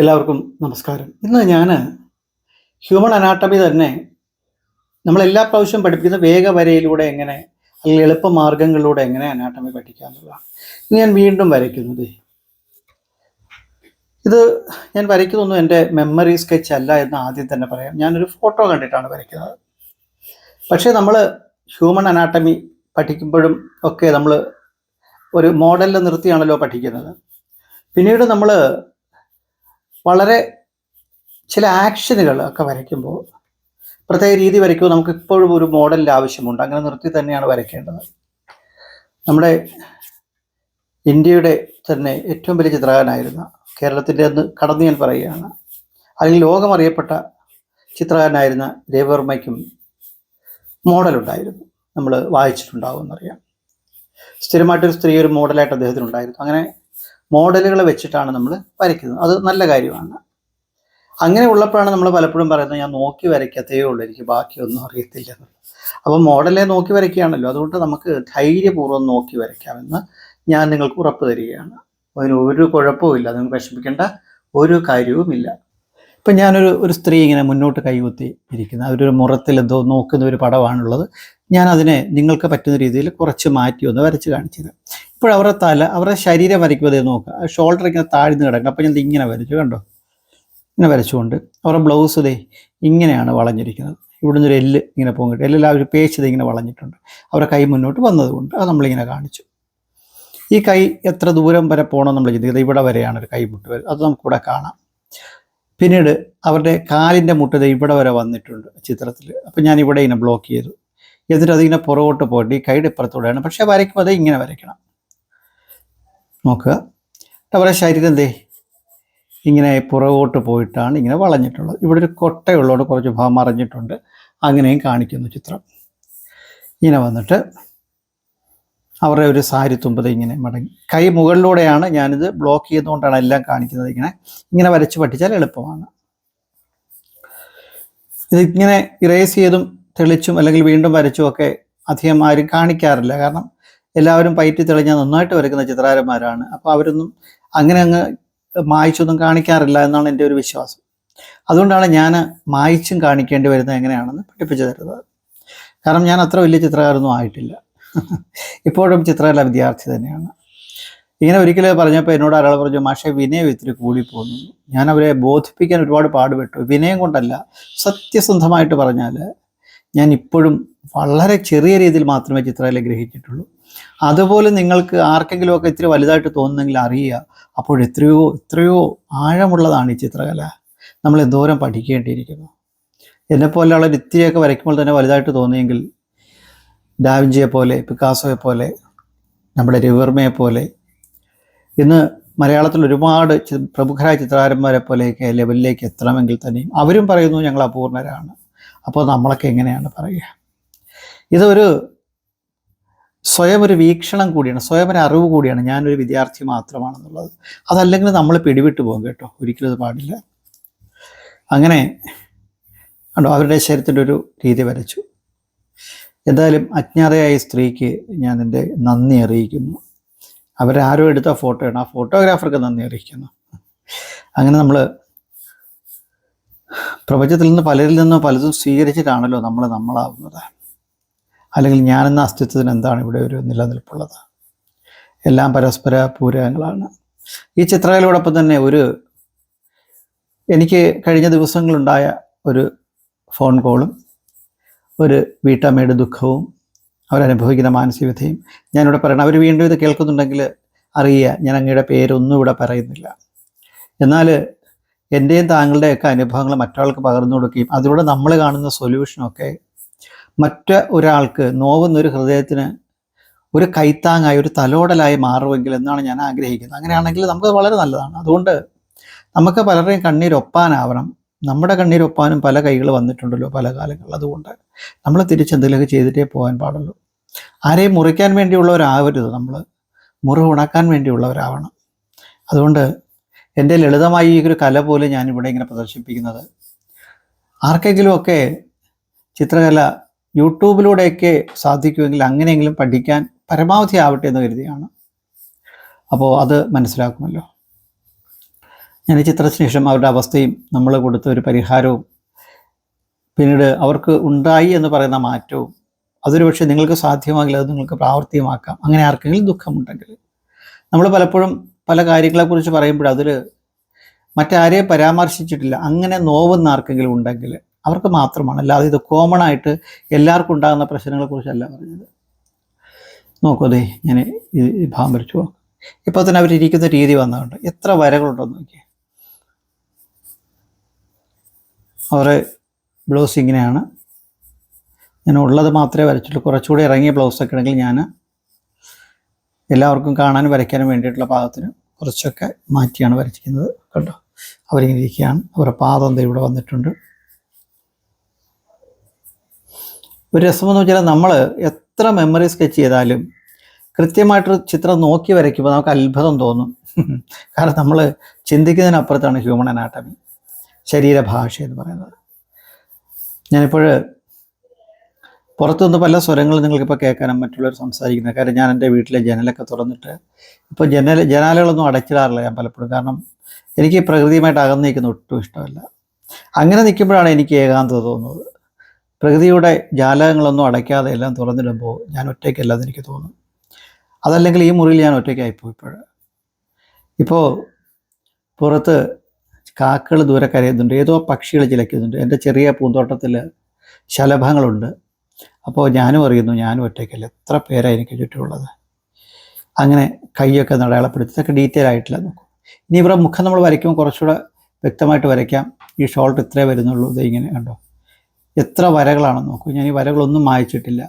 എല്ലാവർക്കും നമസ്കാരം. ഇന്ന് ഞാൻ ഹ്യൂമൻ അനാട്ടമി തന്നെ നമ്മളെല്ലാ പ്രാവശ്യം പഠിപ്പിക്കുന്ന വേഗവരയിലൂടെ എങ്ങനെ അല്ലെങ്കിൽ എളുപ്പമാർഗങ്ങളിലൂടെ എങ്ങനെ അനാട്ടമി പഠിക്കാമെന്നുള്ളതാണ് ഇന്ന് ഞാൻ വീണ്ടും വരയ്ക്കുന്നത്. ഇത് ഞാൻ വരയ്ക്കുന്നൊന്നും എന്റെ മെമ്മറി സ്കെച്ച് അല്ല എന്ന് ആദ്യം തന്നെ പറയാം. ഞാനൊരു ഫോട്ടോ കണ്ടിട്ടാണ് വരയ്ക്കുന്നത്. പക്ഷേ നമ്മൾ ഹ്യൂമൻ അനാട്ടമി പഠിക്കുമ്പോഴും ഒക്കെ നമ്മൾ ഒരു മോഡലിൽ നിർത്തിയാണല്ലോ പഠിക്കുന്നത്. പിന്നീട് നമ്മൾ വളരെ ചില ആക്ഷനുകൾ ഒക്കെ വരയ്ക്കുമ്പോൾ പ്രത്യേക രീതി വരയ്ക്കുമ്പോൾ നമുക്ക് ഇപ്പോഴും ഒരു മോഡലിന്റെ ആവശ്യമുണ്ട്. അങ്ങനെ നിർത്തി തന്നെയാണ് വരയ്ക്കേണ്ടത്. നമ്മുടെ ഇന്ത്യയുടെ തന്നെ ഏറ്റവും വലിയ ചിത്രകാരനായിരുന്ന കേരളത്തിന്റെ അന്ന് കടന്നു ഞാൻ പറയുകയാണ്. അല്ലെങ്കിൽ ലോകമറിയപ്പെട്ട ചിത്രകാരനായിരുന്ന രവിവർമ്മയ്ക്കും മോഡലുണ്ടായിരുന്നു. നമ്മൾ വായിച്ചിട്ടുണ്ടാവും എന്നറിയാം. സ്ഥിരമായിട്ടൊരു സ്ത്രീ ഒരു മോഡലായിട്ട് അദ്ദേഹത്തിനുണ്ടായിരുന്നു. അങ്ങനെ മോഡലുകൾ വെച്ചിട്ടാണ് നമ്മൾ വരയ്ക്കുന്നത്. അത് നല്ല കാര്യമാണ്. അങ്ങനെ ഉള്ളപ്പോഴാണ് നമ്മൾ പലപ്പോഴും പറയുന്നത് ഞാൻ നോക്കി വരയ്ക്കത്തേ ഉള്ളൂ എനിക്ക് ബാക്കിയൊന്നും അറിയത്തില്ല. അപ്പോൾ മോഡലെ നോക്കി വരയ്ക്കുകയാണല്ലോ. അതുകൊണ്ട് നമുക്ക് ധൈര്യപൂർവം നോക്കി വരയ്ക്കാമെന്ന് ഞാൻ നിങ്ങൾക്ക് ഉറപ്പ് തരികയാണ്. അതിന് ഒരു കുഴപ്പവും ഇല്ല നിങ്ങൾ വിഷമിക്കേണ്ട ഒരു കാര്യവുമില്ല. ഇപ്പം ഞാനൊരു ഒരു സ്ത്രീ ഇങ്ങനെ മുന്നോട്ട് കൈകുത്തി ഇരിക്കുന്ന. അവരൊരു മുറത്തിൽ എന്തോ നോക്കുന്ന ഒരു പടമാണുള്ളത് ഞാൻ അതിനെ നിങ്ങൾക്ക് പറ്റുന്ന രീതിയിൽ കുറച്ച് മാറ്റി ഒന്ന് വരച്ച് കാണിച്ചത് ഇപ്പോൾ അവരുടെ തല അവരുടെ ശരീരം വരയ്ക്കുമ്പോൾ അതേ നോക്കുക ഷോൾഡർ ഇങ്ങനെ താഴ്ന്നു കിടക്കുക അപ്പോൾ ഞാൻ ഇങ്ങനെ വരച്ചു കണ്ടോ? ഇങ്ങനെ വരച്ചുകൊണ്ട് അവരുടെ ബ്ലൗസ് ദേ ഇങ്ങനെയാണ് വളഞ്ഞിരിക്കുന്നത്. ഇവിടെ നിന്നൊരു എല്ല് ഇങ്ങനെ പോങ്ങിട്ട് എല്ലാം ഒരു ഇത് ഇങ്ങനെ വളഞ്ഞിട്ടുണ്ട്. അവരുടെ കൈ മുന്നോട്ട് വന്നതുകൊണ്ട് അത് നമ്മളിങ്ങനെ കാണിച്ചു. ഈ കൈ എത്ര ദൂരം വരെ പോകണം നമ്മൾ ചിന്തിക്കുന്നത് ഇവിടെ വരെയാണ് ഒരു കൈ മുട്ട് വരെ അത് നമുക്കിവിടെ കാണാം. പിന്നീട് അവരുടെ കാലിന്റെ മുട്ടത് ഇവിടെ വരെ വന്നിട്ടുണ്ട് ചിത്രത്തിൽ. അപ്പം ഞാൻ ഇവിടെ ഇങ്ങനെ ബ്ലോക്ക് ചെയ്തു. എന്നിട്ട് അതിങ്ങനെ പുറകോട്ട് പോയിട്ട് ഈ കൈയുടെ ഇപ്പുറത്തൂടെയാണ്. പക്ഷേ വരയ്ക്കുമ്പോൾ അത് ഇങ്ങനെ വരയ്ക്കണം. നോക്കുക. അവരുടെ ശരീരം എന്തേ? ഇങ്ങനെ പുറകോട്ട് പോയിട്ടാണ് ഇങ്ങനെ വളഞ്ഞിട്ടുള്ളത്. ഇവിടെ ഒരു കൊട്ടയുള്ളതുകൊണ്ട് കുറച്ച് ഭാഗം മറിഞ്ഞിട്ടുണ്ട്. അങ്ങനെയും കാണിക്കുന്നു ചിത്രം. ഇങ്ങനെ വന്നിട്ട് അവരുടെ ഒരു സാരി തുമ്പത് ഇങ്ങനെ മടങ്ങി. കൈ മുകളിലൂടെയാണ് ഞാനിത് ബ്ലോക്ക് ചെയ്തുകൊണ്ടാണ് എല്ലാം കാണിക്കുന്നത് ഇങ്ങനെ. ഇങ്ങനെ വരച്ച് പഠിച്ചാൽ എളുപ്പമാണ്. ഇതിങ്ങനെ ഇറേസ് ചെയ്തും തെളിച്ചും അല്ലെങ്കിൽ വീണ്ടും വരച്ചും ഒക്കെ അധികം ആരും കാണിക്കാറില്ല. കാരണം എല്ലാവരും പയറ്റി തെളിഞ്ഞാൽ നന്നായിട്ട് വരയ്ക്കുന്ന ചിത്രകാരന്മാരാണ് അപ്പോൾ അവരൊന്നും അങ്ങനെ അങ്ങ് മായ്ച്ചൊന്നും കാണിക്കാറില്ല എന്നാണ് എന്റെ ഒരു വിശ്വാസം. അതുകൊണ്ടാണ് ഞാൻ മായ്ച്ചും കാണിക്കേണ്ടി വരുന്നത് എങ്ങനെയാണെന്ന് പഠിപ്പിച്ചു തരുന്നത്. കാരണം ഞാൻ അത്ര വലിയ ചിത്രകാരൊന്നും ആയിട്ടില്ല. ഇപ്പോഴും ചിത്രകല വിദ്യാർത്ഥി തന്നെയാണ്. ഇങ്ങനെ ഒരിക്കൽ പറഞ്ഞപ്പോൾ എന്നോട് ഒരാൾ പറഞ്ഞു മാഷെ വിനയം ഇത്തിരി കൂടിപ്പോന്നു. ഞാൻ അവരെ ബോധിപ്പിക്കാൻ ഒരുപാട് പാടുപെട്ടു. വിനയം കൊണ്ടല്ല സത്യസന്ധമായിട്ട് പറഞ്ഞാൽ ഞാൻ ഇപ്പോഴും വളരെ ചെറിയ രീതിയിൽ മാത്രമേ ചിത്രകല ഗ്രഹിച്ചിട്ടുള്ളൂ. അതുപോലെ നിങ്ങൾക്ക് ആർക്കെങ്കിലുമൊക്കെ ഇത്തിരി വലുതായിട്ട് തോന്നുന്നെങ്കിൽ അറിയുക അപ്പോൾ എത്രയോ എത്രയോ ആഴമുള്ളതാണ് ഈ ചിത്രകല. നമ്മൾ എന്തോരം പഠിക്കേണ്ടിയിരിക്കുന്നു. എന്നെപ്പോലെയുള്ള ഇത്തിരിയൊക്കെ വരയ്ക്കുമ്പോൾ തന്നെ വലുതായിട്ട് തോന്നിയെങ്കിൽ ഡാവിഞ്ചിയെ പോലെ പിക്കാസോയെ പോലെ നമ്മുടെ രവിവർമ്മയെ പോലെ ഇന്ന് മലയാളത്തിൽ ഒരുപാട് പ്രമുഖരായ ചിത്രകാരന്മാരെ പോലെയൊക്കെ ലെവലിലേക്ക് എത്തണമെങ്കിൽ തന്നെയും അവരും പറയുന്നു ഞങ്ങൾ അപൂർണരാണ്. അപ്പോൾ നമ്മളൊക്കെ എങ്ങനെയാണ് പറയുക? ഇതൊരു സ്വയം ഒരു വീക്ഷണം കൂടിയാണ് സ്വയം ഒരു അറിവ് കൂടിയാണ്. ഞാനൊരു വിദ്യാർത്ഥി മാത്രമാണെന്നുള്ളത്. അതല്ലെങ്കിൽ നമ്മൾ പിടിവിട്ട് പോകും കേട്ടോ. ഒരിക്കലും അത് പാടില്ല. അങ്ങനെ കണ്ടോ അവരുടെ ശരീരത്തിന്റെ ഒരു രീതി വരച്ചു. എന്തായാലും അജ്ഞാതയായ സ്ത്രീക്ക് ഞാൻ എന്റെ നന്ദി അറിയിക്കുന്നു. അവരാരോ എടുത്ത ഫോട്ടോയാണ്. ആ ഫോട്ടോഗ്രാഫർക്ക് നന്ദി അറിയിക്കുന്നു. അങ്ങനെ നമ്മൾ പ്രപഞ്ചത്തിൽ നിന്ന് പലരിൽ നിന്നും പലതും സ്വീകരിച്ചിട്ടാണല്ലോ നമ്മൾ നമ്മളാവുന്നത്. അല്ലെങ്കിൽ ഞാനെന്ന അസ്തിത്വത്തിന് എന്താണ് ഇവിടെ ഒരു നിലനിൽപ്പുള്ളത്? എല്ലാം പരസ്പര പൂരകങ്ങളാണ്. ഈ ചിത്രകലയോടൊപ്പം തന്നെ ഒരു എനിക്ക് കഴിഞ്ഞ ദിവസങ്ങളുണ്ടായ ഒരു ഫോൺ കോളും ഒരു വീട്ടമ്മയുടെ ദുഃഖവും അവരനുഭവിക്കുന്ന മാനസികതയും ഞാനിവിടെ പറയണം. അവർ വീണ്ടും ഇത് കേൾക്കുന്നുണ്ടെങ്കിൽ അറിയുക ഞാൻ അങ്ങയുടെ പേരൊന്നും ഇവിടെ പറയുന്നില്ല. എന്നാൽ എന്റെയും താങ്കളുടെയൊക്കെ അനുഭവങ്ങൾ മറ്റൊരാൾക്ക് പകർന്നു കൊടുക്കുകയും അതിലൂടെ നമ്മൾ കാണുന്ന സൊല്യൂഷനൊക്കെ മറ്റ ഒരാൾക്ക് നോവുന്ന ഒരു ഹൃദയത്തിന് ഒരു കൈത്താങ്ങായി ഒരു തലോടലായി മാറുമെങ്കിൽ എന്നാണ് ഞാൻ ആഗ്രഹിക്കുന്നത്. അങ്ങനെയാണെങ്കിൽ നമുക്ക് വളരെ നല്ലതാണ്. അതുകൊണ്ട് നമുക്ക് പലരുടെയും കണ്ണീരൊപ്പാനാവണം നമ്മുടെ കണ്ണീരൊപ്പാനും പല കൈകൾ വന്നിട്ടുണ്ടല്ലോ പല കാലങ്ങളിൽ അതുകൊണ്ട് നമ്മൾ തിരിച്ചെന്തെങ്കിലുമൊക്കെ ചെയ്തിട്ടേ പോകാൻ പാടുള്ളൂ. ആരെയും മുറിക്കാൻ വേണ്ടിയുള്ളവരാവരുത് നമ്മൾ മുറിവ് ഉണക്കാൻ വേണ്ടിയുള്ളവരാവണം. അതുകൊണ്ട് എന്റെ ലളിതമായി ഈ ഒരു കല പോലെ ഞാൻ ഇവിടെ ഇങ്ങനെ പ്രദർശിപ്പിക്കുന്നത്. ആർക്കെങ്കിലുമൊക്കെ ചിത്രകല യൂട്യൂബിലൂടെയൊക്കെ സാധിക്കുമെങ്കിൽ അങ്ങനെയെങ്കിലും പഠിക്കാൻ പരമാവധി ആവട്ടെ എന്ന് കരുതിയാണ്. അപ്പോൾ അത് മനസ്സിലാക്കുമല്ലോ. ഞാൻ ഈ ചിത്രത്തിന് ശേഷം അവരുടെ അവസ്ഥയും നമ്മൾ കൊടുത്ത ഒരു പരിഹാരവും പിന്നീട് അവർക്ക് ഉണ്ടായി എന്ന് പറയുന്ന മാറ്റവും അതൊരു പക്ഷേ നിങ്ങൾക്ക് സാധ്യമാകില്ല അത് നിങ്ങൾക്ക് പ്രാവർത്തികമാക്കാം. അങ്ങനെ ആർക്കെങ്കിലും ദുഃഖമുണ്ടെങ്കിൽ. നമ്മൾ പലപ്പോഴും പല കാര്യങ്ങളെക്കുറിച്ച് പറയുമ്പോൾ അതിൽ മറ്റാരെയും പരാമർശിച്ചിട്ടില്ല. അങ്ങനെ നോവുന്ന ആർക്കെങ്കിലും ഉണ്ടെങ്കിൽ അവർക്ക് മാത്രമാണ്. അല്ലാതെ ഇത് കോമൺ ആയിട്ട് എല്ലാവർക്കും ഉണ്ടാകുന്ന പ്രശ്നങ്ങളെക്കുറിച്ചല്ല പറഞ്ഞത്. നോക്കൂ ഞാൻ ഈ ഭാഗം വരച്ചു ഇപ്പോൾ തന്നെ അവരിരിക്കുന്ന രീതി വന്നതുകൊണ്ട് എത്ര വരകളുണ്ടോ നോക്കിയേ. അവരെ ബ്ലൗസ് ഇങ്ങനെയാണ്. ഞാൻ ഉള്ളത് മാത്രമേ വരച്ചിട്ടുള്ളൂ കുറച്ചുകൂടി ഇറങ്ങിയ ബ്ലൗസൊക്കെ ഉണ്ടെങ്കിൽ ഞാൻ എല്ലാവർക്കും കാണാനും വരയ്ക്കാനും വേണ്ടിയിട്ടുള്ള പാദത്തിന് കുറച്ചൊക്കെ മാറ്റിയാണ് വരച്ചിരിക്കുന്നത്. കണ്ടോ? അവരിങ്ങനെ ഇരിക്കുകയാണ്. അവരുടെ പാദം എന്താ ഇവിടെ വന്നിട്ടുണ്ട്. ഒരു രസമെന്ന് വെച്ചാൽ നമ്മൾ എത്ര മെമ്മറി സ്കെച്ച് ചെയ്താലും കൃത്യമായിട്ടൊരു ചിത്രം നോക്കി വരയ്ക്കുമ്പോൾ നമുക്ക് അത്ഭുതം തോന്നും. കാരണം നമ്മൾ ചിന്തിക്കുന്നതിനപ്പുറത്താണ് ഹ്യൂമൺ അനാട്ടമി ശരീരഭാഷ എന്ന് പറയുന്നത്. ഞാനിപ്പോൾ പുറത്തുനിന്ന് പല സ്വരങ്ങളും നിങ്ങൾക്കിപ്പോൾ കേൾക്കാനും മറ്റുള്ളവർ സംസാരിക്കുന്നത് കാര്യം ഞാൻ എന്റെ വീട്ടിലെ ജനലൊക്കെ തുറന്നിട്ട് ഇപ്പോൾ ജനൽ ജനാലകളൊന്നും അടച്ചിടാറില്ല ഞാൻ പലപ്പോഴും. കാരണം എനിക്ക് പ്രകൃതിയുമായിട്ട് അകന്ന് നിൽക്കുന്ന ഒട്ടും ഇഷ്ടമല്ല. അങ്ങനെ നിൽക്കുമ്പോഴാണ് എനിക്ക് ഏകാന്തത തോന്നുന്നത്. പ്രകൃതിയുടെ ജാലകങ്ങളൊന്നും അടയ്ക്കാതെ എല്ലാം തുറന്നിടുമ്പോൾ ഞാൻ ഒറ്റയ്ക്കല്ലാതെ എനിക്ക് തോന്നും. അതല്ലെങ്കിൽ ഈ മുറിയിൽ ഞാൻ ഒറ്റയ്ക്കായിപ്പോയിപ്പോഴ് ഇപ്പോൾ പുറത്ത് കാക്കകൾ ദൂരെ കരയുന്നുണ്ട്. ഏതോ പക്ഷികൾ ചിലയ്ക്കുന്നുണ്ട്. എന്റെ ചെറിയ പൂന്തോട്ടത്തിൽ ശലഭങ്ങളുണ്ട്. അപ്പോൾ ഞാനും അറിയുന്നു ഞാനും ഒറ്റയ്ക്കല്ല. എത്ര പേരാണ് എനിക്ക് ചുറ്റുമുള്ളത്. അങ്ങനെ കൈയൊക്കെ നടയാളപ്പെടുത്തി ഇതൊക്കെ ഡീറ്റെയിൽ ആയിട്ടില്ല നോക്കും. ഇനി ഇവരുടെ മുഖം നമ്മൾ വരയ്ക്കുമ്പോൾ കുറച്ചുകൂടെ വ്യക്തമായിട്ട് വരയ്ക്കാം. ഈ ഷോൾട്ട് ഇത്രേ വരുന്നുള്ളൂ. ഇത് ഇങ്ങനെ കണ്ടോ? എത്ര വരകളാണെന്ന് നോക്കൂ. ഞാൻ ഈ വരകളൊന്നും മായച്ചിട്ടില്ല.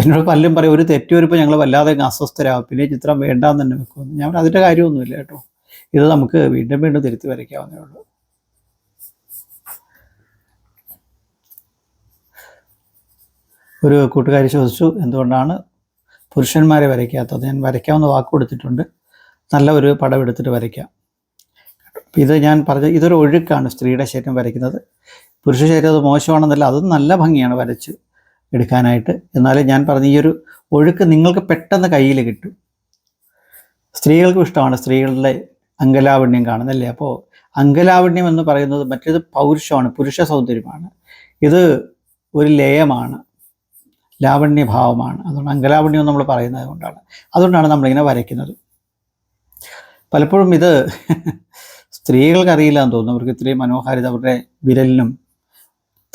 എന്നോട് പലരും പറയും ഒരു തെറ്റ് വരുമ്പോൾ ഞങ്ങൾ വല്ലാതെ അസ്വസ്ഥരാകും പിന്നെ ചിത്രം വേണ്ടാന്ന് തന്നെ വെക്കുമെന്ന്. ഞാൻ അതിന്റെ കാര്യമൊന്നുമില്ല കേട്ടോ. ഇത് നമുക്ക് വീണ്ടും വീണ്ടും തിരുത്തി വരയ്ക്കാവുന്നേ ഉള്ളൂ. ഒരു കൂട്ടുകാരി ചോദിച്ചു എന്തുകൊണ്ടാണ് പുരുഷന്മാരെ വരയ്ക്കാത്തത്? ഞാൻ വരയ്ക്കാവുന്ന വാക്ക് കൊടുത്തിട്ടുണ്ട്. നല്ല ഒരു പടം എടുത്തിട്ട് വരയ്ക്കാം. ഇത് ഞാൻ പറഞ്ഞ ഇതൊരു ഒഴുക്കാണ് സ്ത്രീയുടെ ശരീരം വരയ്ക്കുന്നത്. പുരുഷ ശരീരം അത് മോശമാണെന്നല്ല അതും നല്ല ഭംഗിയാണ് വരച്ച് എടുക്കാനായിട്ട്. എന്നാലും ഞാൻ പറഞ്ഞ ഈ ഒരു ഒഴുക്ക് നിങ്ങൾക്ക് പെട്ടെന്ന് കയ്യിൽ കിട്ടും. സ്ത്രീകൾക്കും ഇഷ്ടമാണ്. സ്ത്രീകളുടെ അങ്കലാവണ്യം കാണുന്നല്ലേ അപ്പോൾ അങ്കലാവണ്യം എന്ന് പറയുന്നത് മറ്റേത് പൗരുഷമാണ് പുരുഷ സൗന്ദര്യമാണ്. ഇത് ഒരു ലയമാണ് ലാവണ്യഭാവമാണ്. അതുകൊണ്ട് അങ്കലാവണ്യം എന്ന് നമ്മൾ പറയുന്നത് കൊണ്ടാണ്. അതുകൊണ്ടാണ് നമ്മളിങ്ങനെ വരയ്ക്കുന്നത്. പലപ്പോഴും ഇത് സ്ത്രീകൾക്ക് അറിയില്ല എന്ന് തോന്നുന്നു. അവർക്ക് ഇത്രയും മനോഹാരിത അവരുടെ വിരലിനും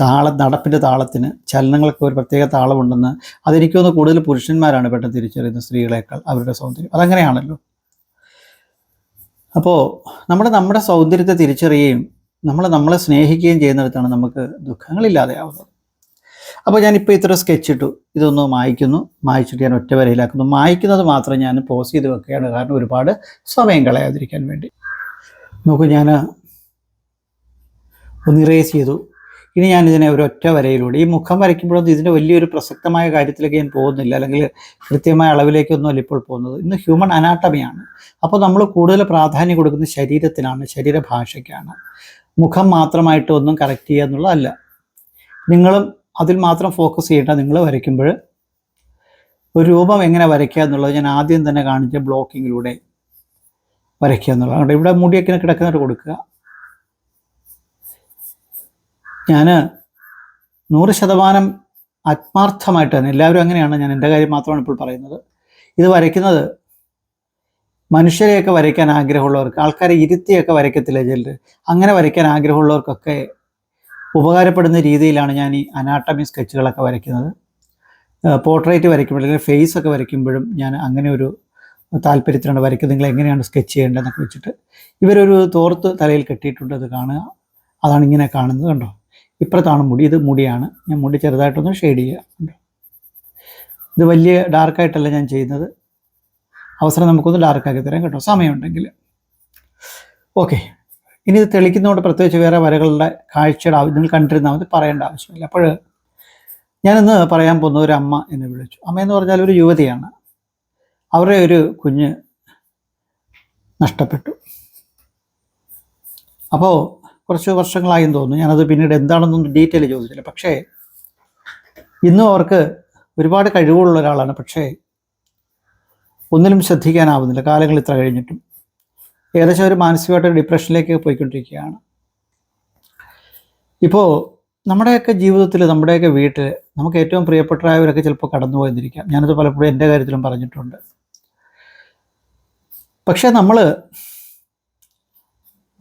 താള നടപ്പിന്റെ താളത്തിന് ചലനങ്ങൾക്ക് ഒരു പ്രത്യേക താളമുണ്ടെന്ന് അതെനിക്കൊന്ന് കൂടുതൽ പുരുഷന്മാരാണ് പെട്ടെന്ന് തിരിച്ചറിയുന്നത് സ്ത്രീകളെക്കാൾ അവരുടെ സൗന്ദര്യം. അതങ്ങനെയാണല്ലോ. അപ്പോൾ നമ്മൾ നമ്മുടെ സൗന്ദര്യത്തെ തിരിച്ചറിയുകയും നമ്മൾ നമ്മളെ സ്നേഹിക്കുകയും ചെയ്യുന്നിടത്താണ് നമുക്ക് ദുഃഖങ്ങളില്ലാതെയാവുന്നത്. അപ്പോൾ ഞാനിപ്പോൾ ഇത്ര സ്കെച്ച് ഇട്ടു. ഇതൊന്ന് മായ്ക്കുന്നു. മായ്ച്ചിട്ട് ഞാൻ ഒറ്റ വരയിലാക്കുന്നു. മായ്ക്കുന്നത് മാത്രം ഞാൻ പോസ് ചെയ്ത് വെക്കുകയാണ്. കാരണം ഒരുപാട് സമയം കളയാതിരിക്കാൻ വേണ്ടി. നോക്കൂ ഞാൻ ഒന്ന് ഇറേസ് ചെയ്തു. ഇനി ഞാൻ ഇതിനെ ഒരു ഒറ്റ വരയിലൂടെ ഈ മുഖം വരയ്ക്കുമ്പോഴൊന്നും ഇതിന്റെ വലിയൊരു പ്രസക്തമായ കാര്യത്തിലേക്ക് ഞാൻ പോകുന്നില്ല. അല്ലെങ്കിൽ കൃത്യമായ അളവിലേക്കൊന്നുമല്ല ഇപ്പോൾ പോകുന്നത്. ഇന്ന് ഹ്യൂമൻ അനാട്ടമിയാണ് അപ്പോൾ നമ്മൾ കൂടുതൽ പ്രാധാന്യം കൊടുക്കുന്ന ശരീരത്തിനാണ് ശരീരഭാഷയ്ക്കാണ്. മുഖം മാത്രമായിട്ട് ഒന്നും കറക്റ്റ് ചെയ്യുക എന്നുള്ളതല്ല. നിങ്ങളും അതിൽ മാത്രം ഫോക്കസ് ചെയ്യേണ്ട നിങ്ങൾ വരയ്ക്കുമ്പോൾ ഒരു രൂപം എങ്ങനെ വരയ്ക്കുക എന്നുള്ളത് ഞാൻ ആദ്യം തന്നെ കാണിച്ച ബ്ലോക്കിങ്ങിലൂടെ വരയ്ക്കുക എന്നുള്ളതാണ്. ഇവിടെ മുടിയൊക്കെ കിടക്കുന്നിട്ട് കൊടുക്കുക. ഞാൻ നൂറ് ശതമാനം ആത്മാർത്ഥമായിട്ട് തന്നെ എല്ലാവരും അങ്ങനെയാണ്. ഞാൻ എന്റെ കാര്യം മാത്രമാണ് ഇപ്പോൾ പറയുന്നത്. ഇത് വരയ്ക്കുന്നത് മനുഷ്യരെയൊക്കെ വരയ്ക്കാൻ ആഗ്രഹമുള്ളവർക്ക് ആൾക്കാരെ ഇരുത്തിയൊക്കെ വരയ്ക്കത്തില്ല ചിലർ അങ്ങനെ വരയ്ക്കാൻ ആഗ്രഹമുള്ളവർക്കൊക്കെ ഉപകാരപ്പെടുന്ന രീതിയിലാണ് ഞാൻ ഈ അനാട്ടമി സ്കെച്ചുകളൊക്കെ വരയ്ക്കുന്നത്. പോർട്രേറ്റ് വരയ്ക്കുമ്പോൾ അല്ലെങ്കിൽ ഫേസ് ഒക്കെ വരയ്ക്കുമ്പോഴും ഞാൻ അങ്ങനെ ഒരു താല്പര്യത്തിലാണ് വരയ്ക്കുന്നത് നിങ്ങൾ എങ്ങനെയാണ് സ്കെച്ച് ചെയ്യേണ്ടതെന്നൊക്കെ വെച്ചിട്ട് ഇവരൊരു തോർത്ത് തലയിൽ കെട്ടിയിട്ടുണ്ട്. അത് കാണുക. അതാണ് ഇങ്ങനെ കാണുന്നത് കണ്ടോ? ഇപ്പുറത്താണ് മുടി ഇത് മുടിയാണ്. ഞാൻ മുടി ചെറുതായിട്ടൊന്ന് ഷെയ്ഡ് ചെയ്യുക ഇത് വലിയ ഡാർക്കായിട്ടല്ല ഞാൻ ചെയ്യുന്നത്. അവസരം നമുക്കൊന്ന് ഡാർക്കാക്കി തരാം കേട്ടോ. സമയമുണ്ടെങ്കിൽ. ഓക്കെ ഇനി ഇത് തെളിക്കുന്നതുകൊണ്ട് പ്രത്യേകിച്ച് വേറെ വരകളുടെ കാഴ്ചയുടെ ആവശ്യം നിങ്ങൾ കണ്ടിരുന്നാൽ മതി പറയേണ്ട ആവശ്യമില്ല. അപ്പോൾ ഞാനിന്ന് പറയാൻ പോകുന്ന ഒരു അമ്മ എന്നെ വിളിച്ചു. അമ്മ എന്ന് പറഞ്ഞാൽ ഒരു യുവതിയാണ്. അവരുടെ ഒരു കുഞ്ഞ് നഷ്ടപ്പെട്ടു. അപ്പോൾ കുറച്ച് വർഷങ്ങളായെന്ന് തോന്നുന്നു. ഞാനത് പിന്നീട് എന്താണെന്നൊന്നും ഡീറ്റെയിൽ ചോദിച്ചില്ല. പക്ഷേ ഇന്നും അവർക്ക് ഒരുപാട് കഴിവുള്ള ഒരാളാണ്. പക്ഷേ ഒന്നിലും ശ്രദ്ധിക്കാനാവുന്നില്ല. കാലങ്ങൾ ഇത്ര കഴിഞ്ഞിട്ടും. ഏകദേശം ഒരു മാനസികമായിട്ട് ഡിപ്രഷനിലേക്ക് പോയിക്കൊണ്ടിരിക്കുകയാണ്. ഇപ്പോൾ നമ്മുടെയൊക്കെ ജീവിതത്തിൽ നമ്മുടെയൊക്കെ വീട്ടിൽ നമുക്ക് ഏറ്റവും പ്രിയപ്പെട്ടവരൊക്കെ ചിലപ്പോൾ കടന്നു പോയെന്നിരിക്കാം ഞാനത് പലപ്പോഴും എന്റെ കാര്യത്തിലും പറഞ്ഞിട്ടുണ്ട്. പക്ഷേ നമ്മൾ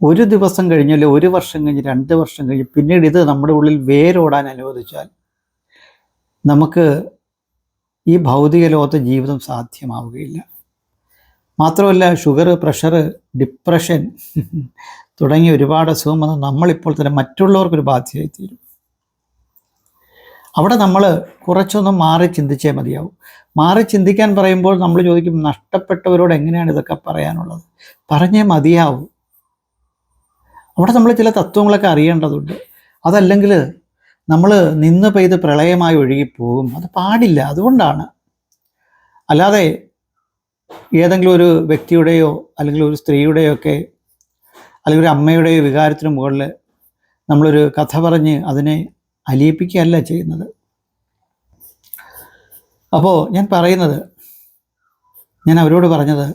ഒരു ദിവസം കഴിഞ്ഞ് അല്ലെങ്കിൽ ഒരു വർഷം കഴിഞ്ഞ് രണ്ട് വർഷം കഴിഞ്ഞ് പിന്നീട് ഇത് നമ്മുടെ ഉള്ളിൽ വേരോടാൻ അനുവദിച്ചാൽ നമുക്ക് ഈ ഭൗതിക ലോകത്തെ ജീവിതം സാധ്യമാവുകയില്ല. മാത്രമല്ല ഷുഗർ പ്രഷർ ഡിപ്രഷൻ തുടങ്ങിയ ഒരുപാട് അസുഖം വന്ന് നമ്മളിപ്പോൾ തന്നെ മറ്റുള്ളവർക്കൊരു ബാധ്യതയായി തീരും. അവിടെ നമ്മൾ കുറച്ചൊന്നും മാറി ചിന്തിച്ചേ മതിയാവും. മാറി ചിന്തിക്കാൻ പറയുമ്പോൾ നമ്മൾ ചോദിക്കും നഷ്ടപ്പെട്ടവരോട് എങ്ങനെയാണ് ഇതൊക്കെ പറയാനുള്ളത്? പറഞ്ഞേ മതിയാവും. അവിടെ നമ്മൾ ചില തത്വങ്ങളൊക്കെ അറിയേണ്ടതുണ്ട്. അതല്ലെങ്കിൽ നമ്മൾ നിന്ന് പെയ്ത് പ്രളയമായി ഒഴുകിപ്പോകും. അത് പാടില്ല. അതുകൊണ്ടാണ്. അല്ലാതെ ഏതെങ്കിലും ഒരു വ്യക്തിയുടെയോ അല്ലെങ്കിൽ ഒരു സ്ത്രീയുടെയോ ഒക്കെ അല്ലെങ്കിൽ ഒരു അമ്മയുടെയോ വികാരത്തിന് മുകളിൽ നമ്മളൊരു കഥ പറഞ്ഞ് അതിനെ അലിയിപ്പിക്കുകയല്ല ചെയ്യുന്നത്. അപ്പോൾ ഞാൻ പറയുന്നത് ഞാൻ അവരോട് പറഞ്ഞത്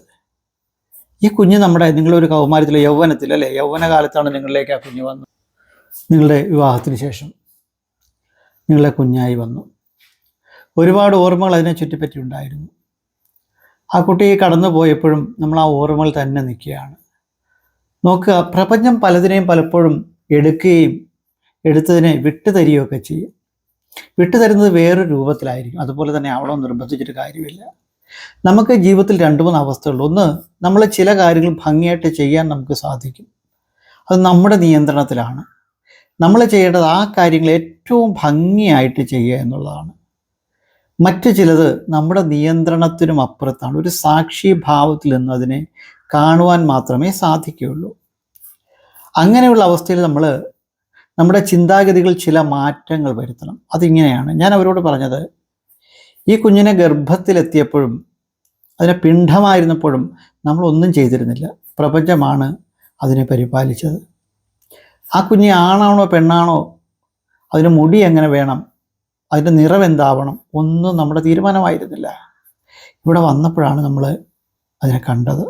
ഈ കുഞ്ഞ് നമ്മുടെ നിങ്ങളൊരു കൗമാരത്തിൽ യൗവനത്തിൽ അല്ലേ? യൗവന കാലത്താണ് നിങ്ങളിലേക്ക് ആ കുഞ്ഞ് വന്നത്. നിങ്ങളുടെ വിവാഹത്തിന് ശേഷം നിങ്ങളെ കുഞ്ഞായി വന്നു. ഒരുപാട് ഓർമ്മകൾ അതിനെ ചുറ്റിപ്പറ്റി ഉണ്ടായിരുന്നു. ആ കുട്ടി കടന്നു പോയപ്പോഴും നമ്മൾ ആ ഓർമ്മകൾ തന്നെ നിൽക്കുകയാണ്. നോക്കുക പ്രപഞ്ചം പലതിനെയും പലപ്പോഴും എടുക്കുകയും എടുത്തതിനെ വിട്ടുതരികയൊക്കെ ചെയ്യും. വിട്ടുതരുന്നത് വേറൊരു രൂപത്തിലായിരിക്കും. അതുപോലെ തന്നെ അവളോ നിർബന്ധിച്ചിട്ട് കാര്യമില്ല. നമുക്ക് ജീവിതത്തിൽ രണ്ട് മൂന്ന് അവസ്ഥകളുണ്ട്. ഒന്ന് നമ്മൾ ചില കാര്യങ്ങൾ ഭംഗിയായിട്ട് ചെയ്യാൻ നമുക്ക് സാധിക്കും. അത് നമ്മുടെ നിയന്ത്രണത്തിലാണ്. നമ്മൾ ചെയ്യേണ്ടത് ആ കാര്യങ്ങൾ ഏറ്റവും ഭംഗിയായിട്ട് ചെയ്യുക എന്നുള്ളതാണ്. മറ്റു ചിലത് നമ്മുടെ നിയന്ത്രണത്തിനും അപ്പുറത്താണ്. ഒരു സാക്ഷി ഭാവത്തിൽ നിന്ന് അതിനെ കാണുവാൻ മാത്രമേ സാധിക്കുകയുള്ളൂ. അങ്ങനെയുള്ള അവസ്ഥയിൽ നമ്മൾ നമ്മുടെ ചിന്താഗതികൾ ചില മാറ്റങ്ങൾ വരുത്തണം. അതിങ്ങനെയാണ്. ഞാൻ അവരോട് പറഞ്ഞത് ഈ കുഞ്ഞിനെ ഗർഭത്തിലെത്തിയപ്പോഴും അതിനെ പിണ്ഡമായിരുന്നപ്പോഴും നമ്മൾ ഒന്നും ചെയ്തിരുന്നില്ല. പ്രപഞ്ചമാണ് അതിനെ പരിപാലിച്ചത്. ആ കുഞ്ഞ് ആണാണോ പെണ്ണാണോ അതിന് മുടി എങ്ങനെ വേണം അതിന്റെ നിറം എന്താവണം ഒന്നും നമ്മുടെ തീരുമാനമായിരുന്നില്ല. ഇവിടെ വന്നപ്പോഴാണ് നമ്മൾ അതിനെ കണ്ടത്.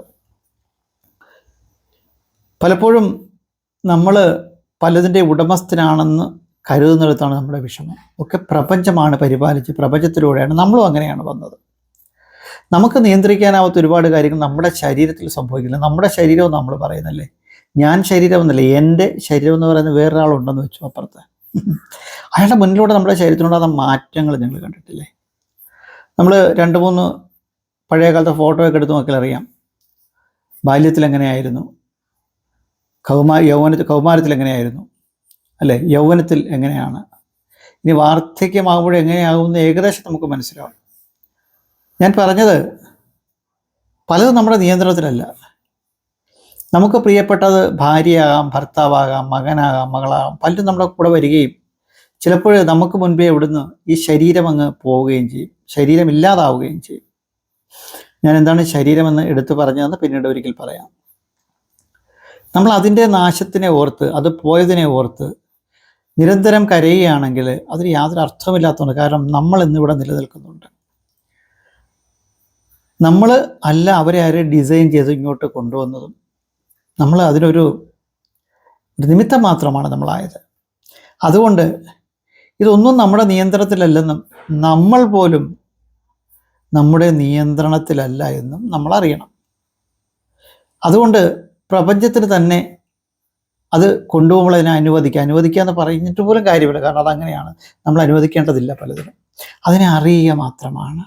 പലപ്പോഴും നമ്മൾ പലതിന്റെ ഉടമസ്ഥനാണെന്ന് കരുതുന്നിടത്താണ് നമ്മുടെ വിഷമം. ഒക്കെ പ്രപഞ്ചമാണ് പരിപാലിച്ച് പ്രപഞ്ചത്തിലൂടെയാണ് നമ്മളും അങ്ങനെയാണ് വന്നത്. നമുക്ക് നിയന്ത്രിക്കാനാവാത്ത ഒരുപാട് കാര്യങ്ങൾ നമ്മുടെ ശരീരത്തിൽ സംഭവിക്കില്ല. നമ്മുടെ ശരീരം നമ്മൾ പറയുന്നല്ലേ? ഞാൻ ശരീരം എന്നല്ല എന്റെ ശരീരം എന്ന് പറയുന്ന വേറൊരാളുണ്ടെന്ന് വെച്ചു അപ്പുറത്ത്. അയാളുടെ മുന്നിലൂടെ നമ്മുടെ ശരീരത്തിനുണ്ടാകുന്ന മാറ്റങ്ങൾ നിങ്ങൾ കണ്ടിട്ടില്ലേ? നമ്മൾ രണ്ട് മൂന്ന് പഴയ കാലത്തെ ഫോട്ടോ ഒക്കെ എടുത്ത് നോക്കിയാൽ അറിയാം. ബാല്യത്തിൽ എങ്ങനെയായിരുന്നു? കൗമാ യൗവനത്തിൽ കൗമാരത്തിൽ എങ്ങനെയായിരുന്നു? അല്ലേ? യൗവനത്തിൽ എങ്ങനെയാണ്? ഇനി വാർദ്ധക്യമാകുമ്പോൾ എങ്ങനെയാകുമെന്ന് ഏകദേശം നമുക്ക് മനസ്സിലാവും. ഞാൻ പറഞ്ഞത് പലതും നമ്മുടെ നിയന്ത്രണത്തിലല്ല. നമുക്ക് പ്രിയപ്പെട്ടത് ഭാര്യയാകാം ഭർത്താവാകാം മകനാകാം മകളാകാം പലരും നമ്മുടെ കൂടെ വരികയും ചിലപ്പോൾ നമുക്ക് മുൻപേ ഇവിടുന്ന് ഈ ശരീരം അങ്ങ് പോവുകയും ചെയ്യും. ശരീരം ഇല്ലാതാവുകയും ചെയ്യും. ഞാൻ എന്താണ് ശരീരമെന്ന് എടുത്തു പറഞ്ഞതെന്ന് പിന്നീട് ഒരിക്കൽ പറയാം. നമ്മൾ അതിന്റെ നാശത്തിനെ ഓർത്ത് അത് പോയതിനെ ഓർത്ത് നിരന്തരം കരയുകയാണെങ്കിൽ അതിന് യാതൊരു അർത്ഥമില്ലാത്തതുകൊണ്ട് കാരണം നമ്മൾ ഇന്നിവിടെ നിലനിൽക്കുന്നുണ്ട്. നമ്മൾ അല്ല അവരെ ആരെ ഡിസൈൻ ചെയ്ത് ഇങ്ങോട്ട് കൊണ്ടുവന്നതും. നമ്മൾ അതിനൊരു നിമിത്തം മാത്രമാണ് നമ്മളായത്. അതുകൊണ്ട് ഇതൊന്നും നമ്മുടെ നിയന്ത്രണത്തിലല്ലെന്നും നമ്മൾ പോലും നമ്മുടെ നിയന്ത്രണത്തിലല്ല എന്നും നമ്മൾ അറിയണം അതുകൊണ്ട് പ്രപഞ്ചത്തിന് തന്നെ അത് കൊണ്ടുപോകുമ്പോൾ അതിനെ അനുവദിക്കുക. അനുവദിക്കുക എന്ന് പറഞ്ഞിട്ട് പോലും കാര്യമില്ല. കാരണം അതങ്ങനെയാണ്. നമ്മൾ അനുവദിക്കേണ്ടതില്ല പലതിനും. അതിനെ അറിയുക മാത്രമാണ്.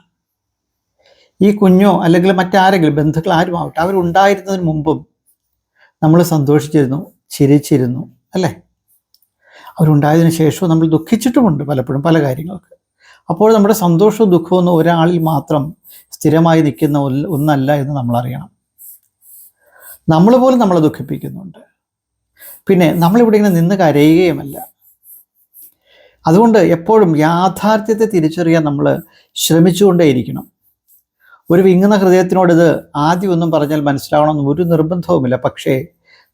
ഈ കുഞ്ഞോ അല്ലെങ്കിൽ മറ്റാരെങ്കിലും ബന്ധുക്കൾ ആരുമാവട്ടെ അവരുണ്ടായിരുന്നതിന് മുമ്പും നമ്മൾ സന്തോഷിച്ചിരുന്നു ചിരിച്ചിരുന്നു അല്ലേ? അവരുണ്ടായതിനു ശേഷവും നമ്മൾ ദുഃഖിച്ചിട്ടുമുണ്ട് പലപ്പോഴും പല കാര്യങ്ങൾക്ക്. അപ്പോൾ നമ്മുടെ സന്തോഷവും ദുഃഖവും ഒന്നും ഒരാളിൽ മാത്രം സ്ഥിരമായി നിൽക്കുന്ന ഒന്നല്ല എന്ന് നമ്മൾ അറിയണം. നമ്മൾ പോലും നമ്മളെ ദുഃഖിപ്പിക്കുന്നുണ്ട്. പിന്നെ നമ്മളിവിടെ ഇങ്ങനെ നിന്ന് കരയുകയുമല്ല. അതുകൊണ്ട് എപ്പോഴും യാഥാർത്ഥ്യത്തെ തിരിച്ചറിയാൻ നമ്മൾ ശ്രമിച്ചുകൊണ്ടേയിരിക്കണം. ഒരു വിങ്ങുന്ന ഹൃദയത്തിനോട് ഇത് ആദ്യം ഒന്നും പറഞ്ഞാൽ മനസ്സിലാവണമെന്ന് ഒരു നിർബന്ധവുമില്ല. പക്ഷേ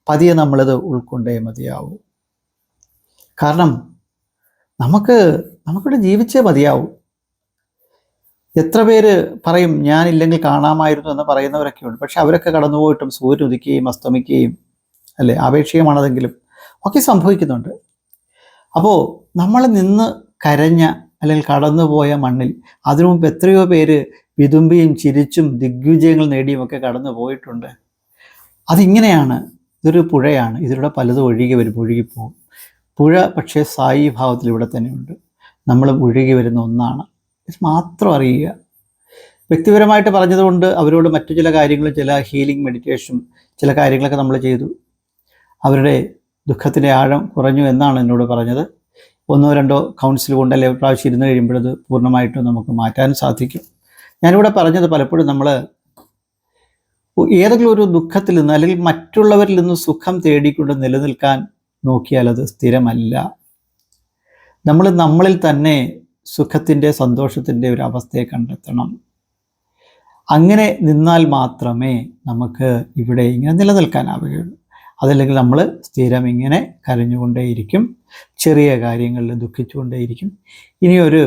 പതിയെ നമ്മളിത് ഉൾക്കൊണ്ടേ മതിയാവൂ. കാരണം നമുക്ക് നമുക്കിവിടെ ജീവിച്ചേ മതിയാവൂ. എത്ര പേര് പറയും ഞാനില്ലെങ്കിൽ കാണാമായിരുന്നു എന്ന് പറയുന്നവരൊക്കെ ഉണ്ട് പക്ഷെ അവരൊക്കെ കടന്നുപോയിട്ടും സൂര്യൻ ഉദിക്കുകയും അസ്തമിക്കുകയും അല്ലേ? ആപേക്ഷികമാണതെങ്കിലും ഒക്കെ സംഭവിക്കുന്നുണ്ട്. അപ്പോൾ നമ്മൾ നിന്ന് കരഞ്ഞ അല്ലെങ്കിൽ കടന്നുപോയ മണ്ണിൽ അതിനു മുമ്പ് എത്രയോ പേര് വിതുമ്പിയും ചിരിച്ചും ദിഗ്വിജയങ്ങൾ നേടിയും ഒക്കെ കടന്നു പോയിട്ടുണ്ട്. അതിങ്ങനെയാണ്. ഇതൊരു പുഴയാണ്. ഇതിലൂടെ പലതും ഒഴുകി വരും ഒഴുകിപ്പോകും പുഴ പക്ഷേ സായി ഭാവത്തിൽ ഇവിടെ തന്നെയുണ്ട്. നമ്മൾ ഒഴുകി വരുന്ന ഒന്നാണ്. ഇത് മാത്രം അറിയുക. വ്യക്തിപരമായിട്ട് പറഞ്ഞതുകൊണ്ട് അവരോട് മറ്റു ചില കാര്യങ്ങളും ചില ഹീലിംഗ് മെഡിറ്റേഷൻ ചില കാര്യങ്ങളൊക്കെ നമ്മൾ ചെയ്തു. അവരുടെ ദുഃഖത്തിന്റെ ആഴം കുറഞ്ഞു എന്നാണ് എന്നോട് പറഞ്ഞത്. ഒന്നോ രണ്ടോ കൗൺസിൽ കൊണ്ട് അല്ലെങ്കിൽ പ്രാവശ്യം ഇരുന്ന് കഴിയുമ്പോഴത് പൂർണമായിട്ടും നമുക്ക് മാറ്റാൻ സാധിക്കും. ഞാനിവിടെ പറഞ്ഞത് പലപ്പോഴും നമ്മൾ ഏതെങ്കിലും ഒരു ദുഃഖത്തിൽ നിന്ന് അല്ലെങ്കിൽ മറ്റുള്ളവരിൽ നിന്ന് സുഖം തേടിക്കൊണ്ട് നിലനിൽക്കാൻ നോക്കിയാൽ അത് സ്ഥിരമല്ല. നമ്മൾ നമ്മളിൽ തന്നെ സുഖത്തിന്റെ സന്തോഷത്തിന്റെ ഒരു അവസ്ഥയെ കണ്ടെത്തണം. അങ്ങനെ നിന്നാൽ മാത്രമേ നമുക്ക് ഇവിടെ ഇങ്ങനെ നിലനിൽക്കാനാവുകയുള്ളൂ. അതല്ലെങ്കിൽ നമ്മൾ സ്ഥിരം ഇങ്ങനെ കരഞ്ഞുകൊണ്ടേയിരിക്കും ചെറിയ കാര്യങ്ങളിൽ ദുഃഖിച്ചുകൊണ്ടേയിരിക്കും. ഇനി ഒരു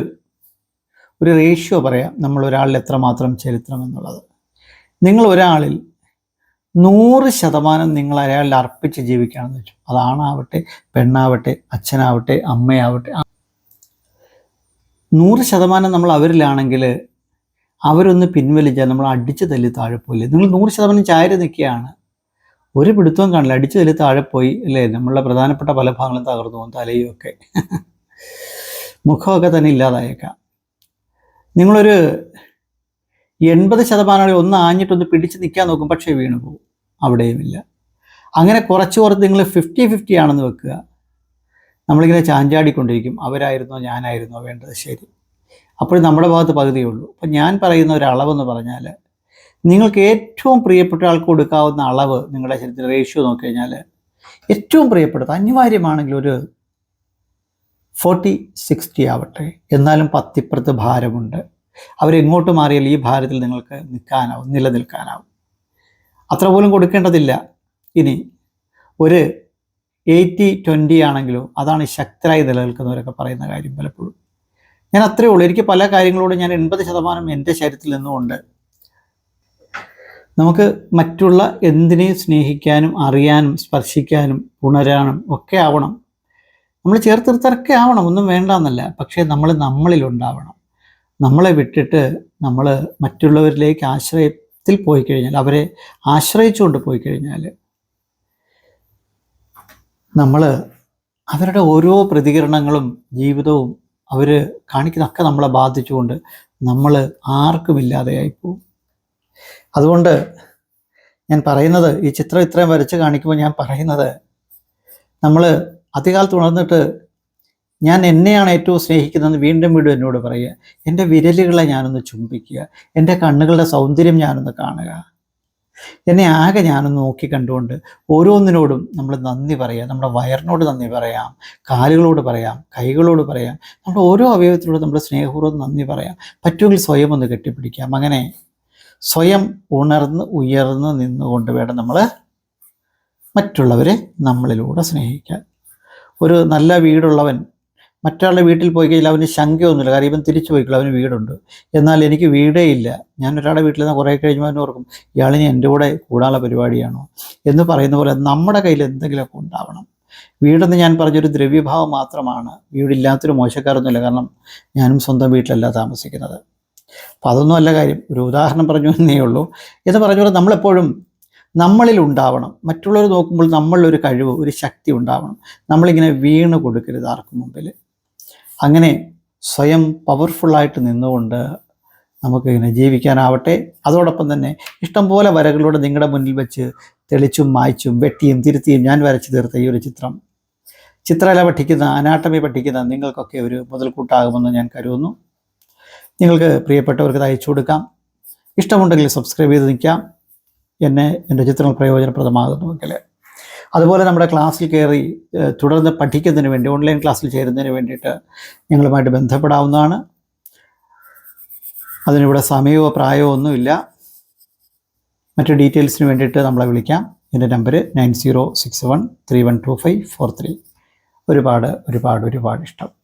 ഒരു റേഷ്യോ പറയാം നമ്മൾ ഒരാളിൽ എത്രമാത്രം ചരിത്രം എന്നുള്ളത്. നിങ്ങൾ ഒരാളിൽ നൂറ് ശതമാനം നിങ്ങൾ അയാളിൽ അർപ്പിച്ച് ജീവിക്കുകയാണെന്ന് വെച്ചു. അതാണാവട്ടെ പെണ്ണാവട്ടെ അച്ഛനാവട്ടെ അമ്മയാവട്ടെ. നൂറ് ശതമാനം നമ്മൾ അവരിലാണെങ്കിൽ അവരൊന്ന് പിൻവലിച്ചാൽ നമ്മൾ അടിച്ച് തല്ലി താഴെ പോയില്ലേ നിങ്ങൾ നൂറ് ശതമാനം ചാരി നിൽക്കുകയാണ്. ഒരു പിടുത്തവും കാണില്ല. അടിച്ചു തല്ലി താഴെ പോയി അല്ലേ? നമ്മളുടെ പ്രധാനപ്പെട്ട പല ഭാഗങ്ങളും തകർന്നു പോകും തലയും ഒക്കെ. മുഖമൊക്കെ തന്നെ ഇല്ലാതായേക്കാം. നിങ്ങളൊരു എൺപത് ശതമാനം ഒന്ന് ആഞ്ഞിട്ടൊന്ന് പിടിച്ച് നിൽക്കാൻ നോക്കും പക്ഷേ വീണു പോകും. അവിടെയുമില്ല. അങ്ങനെ കുറച്ച് കുറച്ച് നിങ്ങൾ ഫിഫ്റ്റി ഫിഫ്റ്റി ആണെന്ന് വെക്കുക. നമ്മളിങ്ങനെ ചാഞ്ചാടിക്കൊണ്ടിരിക്കും. അവരായിരുന്നോ ഞാനായിരുന്നോ വേണ്ടത് ശരി. അപ്പോൾ നമ്മുടെ ഭാഗത്ത് പകുതിയേ ഉള്ളൂ. അപ്പം ഞാൻ പറയുന്ന ഒരു അളവെന്ന് പറഞ്ഞാൽ നിങ്ങൾക്ക് ഏറ്റവും പ്രിയപ്പെട്ട ആൾക്ക് കൊടുക്കാവുന്ന അളവ് നിങ്ങളുടെ ശരീരത്തിൽ റേഷ്യോ നോക്കി കഴിഞ്ഞാൽ ഏറ്റവും പ്രിയപ്പെട്ടത് അനിവാര്യമാണെങ്കിൽ ഒരു ഫോർട്ടി സിക്സ്റ്റി ആവട്ടെ. എന്നാലും പത്തിപ്പുറത്ത് ഭാരമുണ്ട്. അവരെങ്ങോട്ട് മാറിയാൽ ഈ ഭാരത്തിൽ നിങ്ങൾക്ക് നിൽക്കാനാവും നിലനിൽക്കാനാവും. അത്ര പോലും കൊടുക്കേണ്ടതില്ല. ഇനി ഒരു എയ്റ്റി ട്വന്റി ആണെങ്കിലും അതാണ് ശക്തരായി നിലനിൽക്കുന്നവരൊക്കെ പറയുന്ന കാര്യം പലപ്പോഴും. ഞാൻ അത്രയേ ഉള്ളൂ. എനിക്ക് പല കാര്യങ്ങളോടും ഞാൻ എൺപത് ശതമാനം എന്റെ ശരീരത്തിൽ നിന്നുകൊണ്ട് നമുക്ക് മറ്റുള്ള എന്തിനേയും സ്നേഹിക്കാനും അറിയാനും സ്പർശിക്കാനും ഉണരാനും ഒക്കെ ആവണം. നമ്മൾ ചേർത്ത് ആവണം ഒന്നും വേണ്ട എന്നല്ല പക്ഷേ നമ്മൾ നമ്മളിലുണ്ടാവണം. നമ്മളെ വിട്ടിട്ട് നമ്മൾ മറ്റുള്ളവരിലേക്ക് ആശ്രയത്തിൽ പോയി കഴിഞ്ഞാൽ അവരെ ആശ്രയിച്ചുകൊണ്ട് പോയി കഴിഞ്ഞാൽ നമ്മൾ അവരുടെ ഓരോ പ്രതികരണങ്ങളും ജീവിതവും അവർ കാണിക്കുന്നതൊക്കെ നമ്മളെ ബാധിച്ചുകൊണ്ട് നമ്മൾ ആർക്കുമില്ലാതെയായി പോകും. അതുകൊണ്ട് ഞാൻ പറയുന്നത് ഈ ചിത്രം ഇത്രയും വരച്ച് കാണിക്കുമ്പോൾ ഞാൻ പറയുന്നത് നമ്മൾ അധികാലത്ത് ഉണർന്നിട്ട് ഞാൻ എന്നെയാണ് ഏറ്റവും സ്നേഹിക്കുന്നതെന്ന് വീണ്ടും വീണ്ടും എന്നോട് പറയുക. എന്റെ വിരലുകളെ ഞാനൊന്ന് ചുംബിക്കുക. എന്റെ കണ്ണുകളുടെ സൗന്ദര്യം ഞാനൊന്ന് കാണുക. എന്നെ ആകെ ഞാനൊന്ന് നോക്കി കണ്ടുകൊണ്ട് ഓരോന്നിനോടും നമ്മൾ നന്ദി പറയാം നമ്മുടെ വയറിനോട് നന്ദി പറയാം. കാലുകളോട് പറയാം. കൈകളോട് പറയാം. നമ്മുടെ ഓരോ അവയവത്തിനോട് നമ്മൾ സ്നേഹപൂർവം നന്ദി പറയാം. പറ്റുമെങ്കിൽ സ്വയം ഒന്ന് കെട്ടിപ്പിടിക്കാം. അങ്ങനെ സ്വയം ഉണർന്ന് ഉയർന്ന് നിന്നുകൊണ്ട് വേണം നമ്മൾ മറ്റുള്ളവരെ നമ്മളിലൂടെ സ്നേഹിക്കാൻ. ഒരു നല്ല വീടുള്ളവൻ മറ്റൊരാളുടെ വീട്ടിൽ പോയി കഴിഞ്ഞാൽ അവന് ശങ്കയൊന്നുമില്ല. കാര്യം ഇവൻ തിരിച്ചു പോയിക്കുള്ള അവന് വീടുണ്ട്. എന്നാൽ എനിക്ക് വീടേ ഇല്ല. ഞാൻ ഒരാളുടെ വീട്ടിൽ നിന്ന് കുറേ കഴിയുമ്പോൾ അവൻ ഓർക്കും ഇയാളിനി എന്റെ കൂടെ കൂടാനുള്ള പരിപാടിയാണോ? എന്ന് പറയുന്ന പോലെ നമ്മുടെ കയ്യിൽ എന്തെങ്കിലുമൊക്കെ ഉണ്ടാവണം. വീടെന്ന് ഞാൻ പറഞ്ഞൊരു ദ്രവ്യഭാവം മാത്രമാണ്. വീടില്ലാത്തൊരു മോശക്കാരൊന്നുമില്ല. കാരണം ഞാനും സ്വന്തം വീട്ടിലല്ല താമസിക്കുന്നത്. അപ്പോൾ അതൊന്നും അല്ല കാര്യം. ഒരു ഉദാഹരണം പറഞ്ഞു എന്നേ ഉള്ളൂ. എന്ന് പറഞ്ഞ പോലെ നമ്മളെപ്പോഴും നമ്മളിൽ ഉണ്ടാവണം. മറ്റുള്ളവർ നോക്കുമ്പോൾ നമ്മളിലൊരു കഴിവ് ഒരു ശക്തി ഉണ്ടാവണം. നമ്മളിങ്ങനെ വീണ് കൊടുക്കരുത് ആർക്കും മുമ്പിൽ. അങ്ങനെ സ്വയം പവർഫുള്ളായിട്ട് നിന്നുകൊണ്ട് നമുക്ക് ഇങ്ങനെ ജീവിക്കാനാവട്ടെ. അതോടൊപ്പം തന്നെ ഇഷ്ടംപോലെ വരകളോടെ നിങ്ങളുടെ മുന്നിൽ വെച്ച് തെളിച്ചും മായ്ച്ചും വെട്ടിയും തിരുത്തിയും ഞാൻ വരച്ചു തീർത്ത ഈ ഒരു ചിത്രം. ചിത്രകല പഠിക്കുന്ന അനാട്ടമി പഠിക്കുന്ന നിങ്ങൾക്കൊക്കെ ഒരു മുതൽക്കൂട്ടാകുമെന്ന് ഞാൻ കരുതുന്നു. നിങ്ങൾക്ക് പ്രിയപ്പെട്ടവർക്ക് അയച്ചു കൊടുക്കാം. ഇഷ്ടമുണ്ടെങ്കിൽ സബ്സ്ക്രൈബ് ചെയ്ത് നിൽക്കാം. എന്നെ എന്റെ ചിത്രങ്ങൾ പ്രയോജനപ്രദമാകുന്നുവെങ്കിൽ അതുപോലെ നമ്മുടെ ക്ലാസ്സിൽ കയറി തുടർന്ന് പഠിക്കുന്നതിന് വേണ്ടി ഓൺലൈൻ ക്ലാസ്സിൽ ചേരുന്നതിന് വേണ്ടിയിട്ട് ഞങ്ങളുമായിട്ട് ബന്ധപ്പെടാവുന്നതാണ്. അതിനിവിടെ സമയമോ പ്രായമോ ഒന്നുമില്ല. മറ്റു ഡീറ്റെയിൽസിന് വേണ്ടിയിട്ട് നമ്മളെ വിളിക്കാം. എന്റെ number nine zero six one three one two five four three. ഒരുപാട് ഒരുപാട് ഒരുപാട് ഇഷ്ടം.